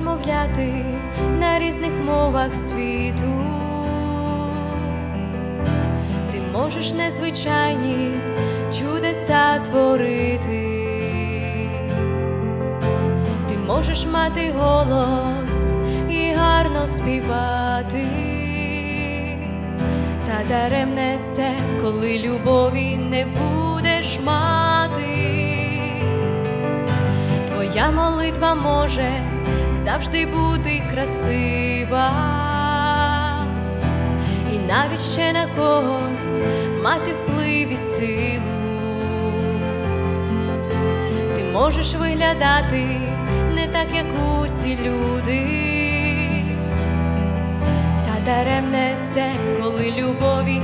розмовляти на різних мовах світу. Ти можеш незвичайні чудеса творити. Ти можеш мати голос і гарно співати. Та даремне це, коли любові не будеш мати. Твоя молитва може завжди бути красива, і навіть ще на когось мати вплив і силу. Ти можеш виглядати не так, як усі люди. Та даремне це, коли любові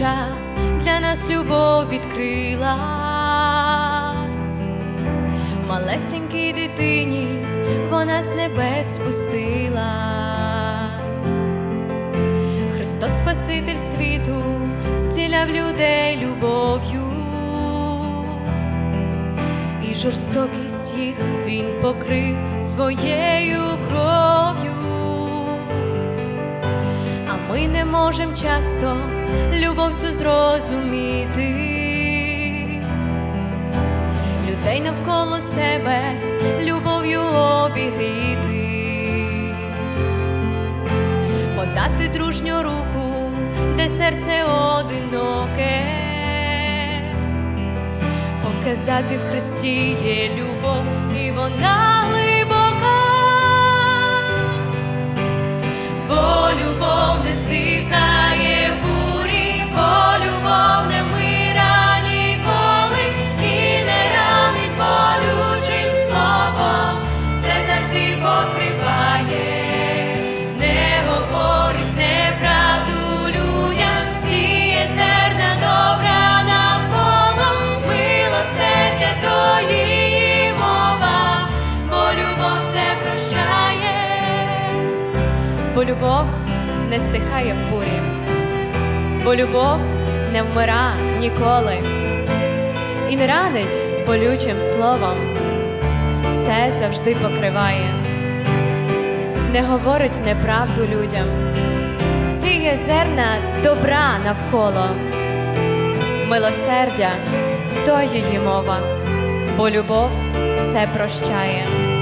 найвища для нас любов відкрилась. Малесенькій дитині вона з небес спустилась. Христос Спаситель світу зціляв людей любов'ю, і жорстокість їх він покрив своєю кров'ю ми не можем часто любов цю зрозуміти. Людей навколо себе любов'ю обігріти, подати дружню руку, де серце одиноке, показати в Христі є любов, і вона бо любов не стихає в бурі, бо любов не вмира ніколи. І не ранить болючим словом, все завжди покриває, не говорить неправду людям, сіє зерна добра навколо, милосердя то її мова, бо любов все прощає.